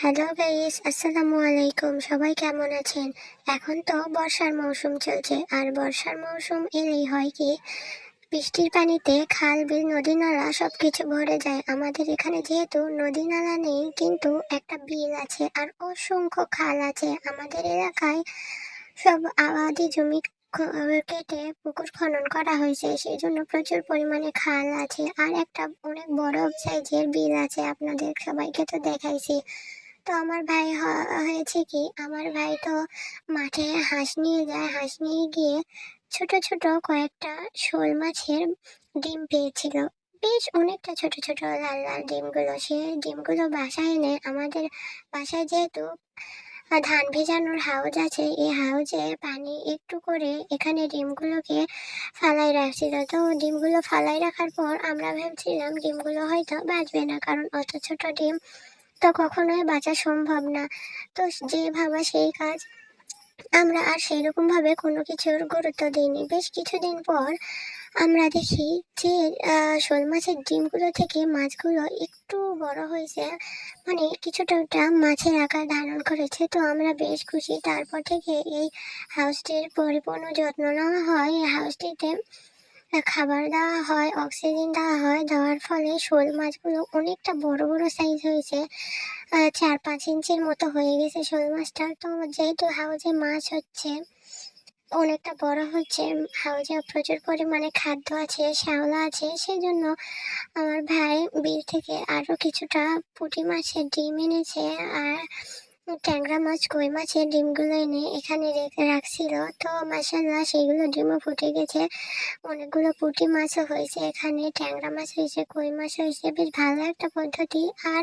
Hello guys, আসসালামু আলাইকুম। সবাই কেমন আছেন? এখন তো বর্ষার মৌসুম চলছে। আর বর্ষার মৌসুম এলেই হয় কি, বৃষ্টির পানিতে খাল, বিল, নদী নালা সব কিছু ভরে যায়। আমাদের এখানে যেহেতু নদী নালা নেই, কিন্তু একটা বিল আছে আর অসংখ্য খাল আছে। আমাদের এলাকায় সব আবাদি জমি কেটে পুকুর খনন করা হয়েছে। সেই জন্য প্রচুর পরিমাণে খাল আছে। আর একটা অনেক বড় সাইজের বিল আছে। আপনাদের সবাইকে তো দেখাইছি। তো আমার ভাই হয়েছে কি, আমার ভাই তো মাঠে হাঁস নিয়ে যায়, হাঁস নিয়ে গিয়ে ছোট ছোট কয়েকটা শোল মাছের ডিম পেয়েছিল। বেশ অনেকটা ছোট ছোট লাল লাল ডিমগুলো, সে ডিমগুলো বাসায় এনে আমাদের বাসায় যেহেতু ধান ভেজানোর হাউজ আছে এই হাউজে পানি একটু করে এখানে ডিমগুলোকে ফালাই রাখছিল। তো ডিমগুলো ফালাই রাখার পর আমরা ভেবেছিলাম ডিমগুলো হয়তো বাঁচবে না, কারণ অত ছোট ডিম তো কখনোই বাঁচা সম্ভব না। তো যে ভাবা সেই কাজ আমরা আর সেরকম ভাবে কোনো কিছুর গুরুত্ব দিইনি। বেশ কিছুদিন পর আমরা দেখি যে শোল মাছের ডিমগুলো থেকে মাছগুলো একটু বড় হয়েছে। মানে কিছুটা ওটা মাছের আকার ধারণ করেছে। তো আমরা বেশ খুশি। তারপর থেকে এই হাউসটির পরিপূর্ণ যত্ন নেওয়া হয়। এই হাউসটিতে খাবার দেওয়া হয় অক্সিজেন দেওয়া হয়, দেওয়ার ফলে শোল মাছগুলো অনেকটা বড় বড় সাইজ হয়েছে। চার, পাঁচ ইঞ্চির মতো হয়ে গেছে শোল মাছটা। তো যেহেতু হাউজে মাছ হচ্ছে, অনেকটা বড় হচ্ছে, হাউজে প্রচুর পরিমাণে খাদ্য আছে, শ্যাওলা আছে সেই জন্য আমার ভাই বিল থেকে আরও কিছুটা পুঁটি মাছের ডিম এনেছে। আর ট্যাংরা মাছ, কই মাছের ডিমগুলো এনে এখানে রেখে রাখছিল। তো মাসাল্লাহ সেগুলো ডিমও ফুটে গেছে। অনেকগুলো পুঁটি মাছও হয়েছে এখানে। ট্যাংরা মাছ হয়েছে, কই মাছ হয়েছে, বেশ ভালো একটা পদ্ধতি। আর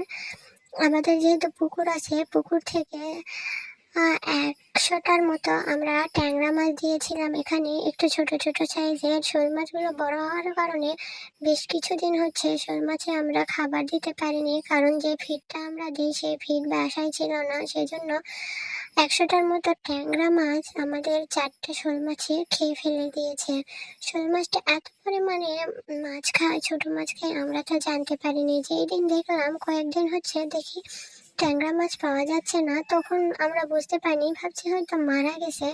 আমাদের যেহেতু পুকুর আছে, পুকুর থেকে একশোটার মতো আমরা ট্যাংরা মাছ দিয়েছিলাম এখানে। একটু ছোট ছোট সাইজের শোল মাছগুলো বড় হওয়ার কারণে বেশ কিছুদিন হচ্ছে শোল মাছে আমরা খাবার দিতে পারিনি। কারণ যে ফিডটা আমরা দিই সেই ফিড বাসায় ছিল না। সেজন্য একশোটার মতো ট্যাংরা মাছ আমাদের চারটে শোল মাছে খেয়ে ফেলে দিয়েছে। শোল মাছটা এত পরিমাণে মাছ খায়, ছোট মাছ খায় আমরা তো জানতে পারিনি। যেই দিন দেখলাম, কয়েকদিন হচ্ছে দেখি ট্যাংরা মাছ পাওয়া যাচ্ছে না, তখন আমরা বুঝতে পারিনি। ভাবছি হয়তো মারা গেছে।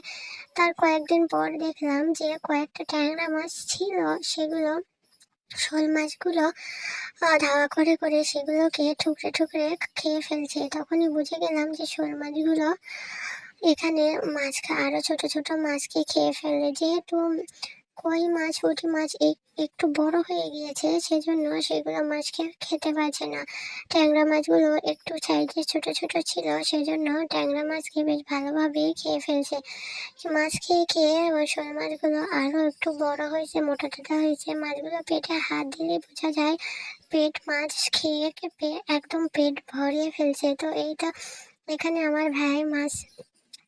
তার কয়েকদিন পর দেখলাম যে কয়েকটা ট্যাংরা মাছ ছিল, সেগুলো শোল মাছগুলো ধাওয়া করে করে সেগুলোকে ঠুকরে ঠুকরে খেয়ে ফেলছে। তখনই বুঝে গেলাম যে শোল মাছগুলো এখানে মাছ খা আরও ছোট ছোট মাছকে খেয়ে ফেলে যেহেতু কই মাছ পুঁটি মাছ একটু বড় হয়ে গিয়েছে, সেজন্য সেগুলো মাছকে খেতে পারছে না। ট্যাংরা মাছগুলো একটু সাইজে ছোট ছোট ছিল, সেজন্য ট্যাংরা মাছকে বেশ ভালোভাবেই খেয়ে ফেলছে। মাছ খেয়ে খেয়ে ওই শোল মাছগুলো আরও একটু বড় হয়েছে, মোটা টাটা হয়েছে। মাছগুলো পেটে হাত দিলে বোঝা যায়, পেট মাছ খেয়ে একদম পেট ভরিয়ে ফেলছে। তো এইটা এখানে আমার ভাই মাছ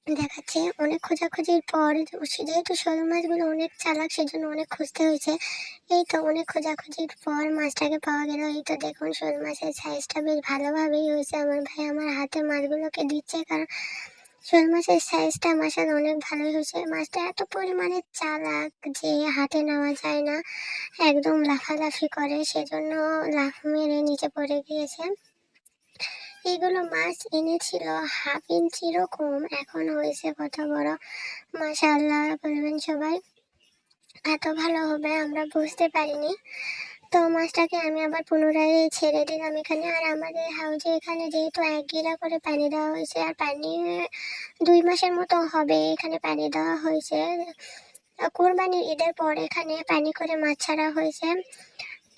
দেখাচ্ছে অনেক খোঁজাখুঁজির পর যেহেতু শোল মাছগুলো অনেক চালাক, সেজন্য অনেক খুঁজতে হয়েছে। এই তো অনেক খোঁজাখুঁজির পর মাছটাকে পাওয়া গেল। এই তো দেখুন, শোল মাছের সাইজটা বেশ ভালোভাবেই হয়েছে। আমার ভাই আমার হাতে মাছগুলোকে দিচ্ছে কারণ শোল মাছের সাইজটা আমার সাথে অনেক ভালোই হয়েছে। মাছটা এত পরিমাণে চালাক যে হাতে নেওয়া যায় না। একদম লাফালাফি করে, সেজন্য লাফ মেরে নিচে পড়ে গিয়েছে। এগুলো মাছ এনেছিল। হাফ ইঞ্চিরও কম এখন হয়েছে কত বড়? মাশাআল্লাহ, বলবেন সবাই। এত ভালো হবে, আমরা বুঝতে পারিনি। তো মাছটাকে আমি আবার পুনরায় ছেড়ে দিলাম এখানে। আর আমাদের হাউজে এখানে যেহেতু এক গিলা করে পানি দেওয়া হয়েছে, আর পানি দুই মাসের মতো হবে এখানে পানি দেওয়া হয়েছে। কোরবানির ঈদের পর এখানে পানি করে মাছ ছাড়া হয়েছে।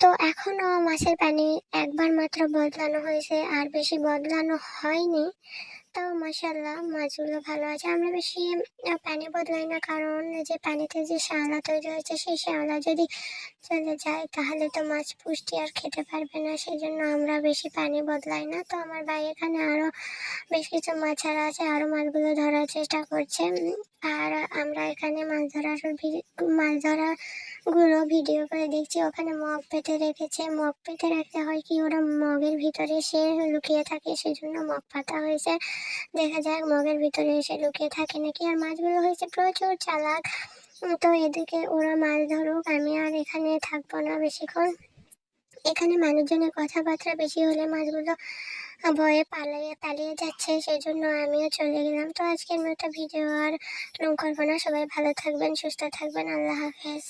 তো এখনও মাছের পানি একবার মাত্র বদলানো হয়েছে আর বেশি বদলানো হয়নি। তাও মাসাল্লাহ মাছগুলো ভালো আছে। আমরা বেশি পানি বদলাই না, কারণ যে পানিতে যে শ্যাওলা তৈরি হয়েছে, সেই শ্যাওলা যদি চলে যায়, তাহলে তো মাছ পুষ্টি আর খেতে পারবে না। সেই জন্য আমরা বেশি পানি বদলাই না। তো আমার ভাই এখানে আরও বেশ কিছু মাছ ছাড়া আছে আরও মাছগুলো ধরার চেষ্টা করছে। আর আমরা এখানে মাছ ধরার মাছ ধরা গুলো ভিডিও করে দেখছি। ওখানে মগ পেতে রেখেছে। মগ পেতে রাখতে হয় কি, ওরা মগের ভিতরে সে লুকিয়ে থাকে, সেজন্য মগ পাতা হয়েছে। দেখা যাক মগের ভিতরে এসে লুকিয়ে থাকে নাকি। আর মাছগুলো হয়েছে প্রচুর চালাক। তো এদিকে ওরা মাছ ধরুক, আমি আর এখানে থাকব না বেশিক্ষণ। এখানে মানুষজনের কথাবার্তা বেশি হলে মাছগুলো ভয়ে পালিয়ে পালিয়ে যাচ্ছে সেই জন্য আমিও চলে গেলাম। তো আজকের মতো ভিডিও আর লং করব না। সবাই ভালো থাকবেন, সুস্থ থাকবেন। আল্লাহ হাফেজ।